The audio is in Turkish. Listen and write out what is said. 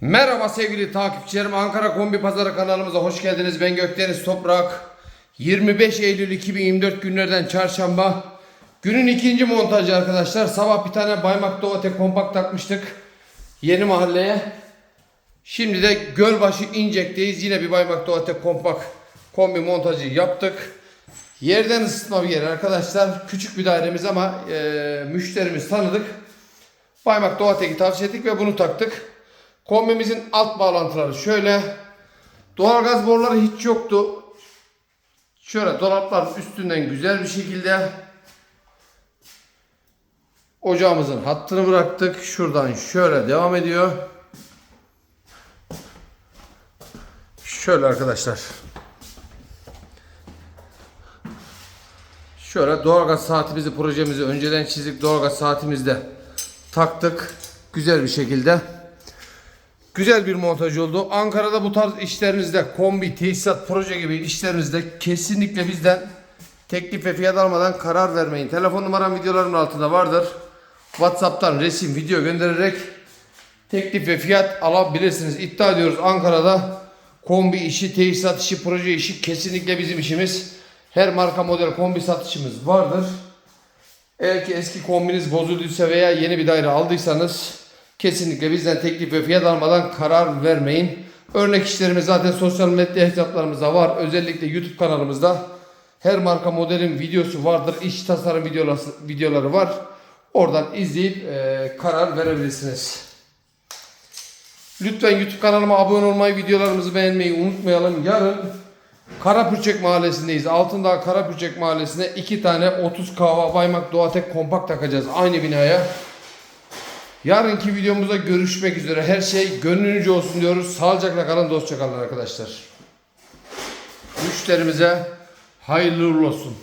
Merhaba sevgili takipçilerim. Ankara Kombi Pazarı kanalımıza hoş geldiniz. Ben Gökdeniz Toprak. 25 Eylül 2024 günlerden çarşamba. Günün ikinci montajı arkadaşlar. Sabah bir tane Baymak Doğate kompakt takmıştık. Yeni mahalleye. Şimdi de Gölbaşı İncek'teyiz. Yine bir Baymak Doğate kompakt kombi montajı yaptık. Yerden ısıtma bir yer arkadaşlar. Küçük bir dairemiz ama e, müşterimiz tanıdık. Baymak Doğatek'i tavsiye ettik ve bunu taktık. Kombimizin alt bağlantıları şöyle. Doğalgaz boruları hiç yoktu. Şöyle dolapların üstünden güzel bir şekilde ocağımızın hattını bıraktık. Şuradan şöyle devam ediyor. Şöyle arkadaşlar. Şöyle doğalgaz saatimizi projemizi önceden çizdik. Doğalgaz saatimizde taktık. Güzel bir şekilde. Güzel bir montaj oldu. Ankara'da bu tarz işlerinizde kombi, tesisat, proje gibi işlerinizde kesinlikle bizden teklif ve fiyat almadan karar vermeyin. Telefon numaram videoların altında vardır. WhatsApp'tan resim, video göndererek teklif ve fiyat alabilirsiniz. İddia ediyoruz Ankara'da kombi işi, tesisat işi, proje işi kesinlikle bizim işimiz. Her marka model kombi satışımız vardır. Eğer ki eski kombiniz bozulduysa veya yeni bir daire aldıysanız kesinlikle bizden teklif ve fiyat almadan karar vermeyin. Örnek işlerimiz zaten sosyal medya hesaplarımızda var. Özellikle YouTube kanalımızda her marka modelin videosu vardır. İş tasarım videoları, videoları var. Oradan izleyip e, karar verebilirsiniz. Lütfen YouTube kanalıma abone olmayı, videolarımızı beğenmeyi unutmayalım. Yarın Karapürçek Mahallesi'ndeyiz. Altındağ Karapürçek Mahallesi'ne iki tane 30 kahva Baymak Doğatek kompakt takacağız aynı binaya. Yarınki videomuzda görüşmek üzere. Her şey gönlünüzce olsun diyoruz. Sağlıcakla kalın, dostça kalın arkadaşlar. Müşterimize hayırlı olsun.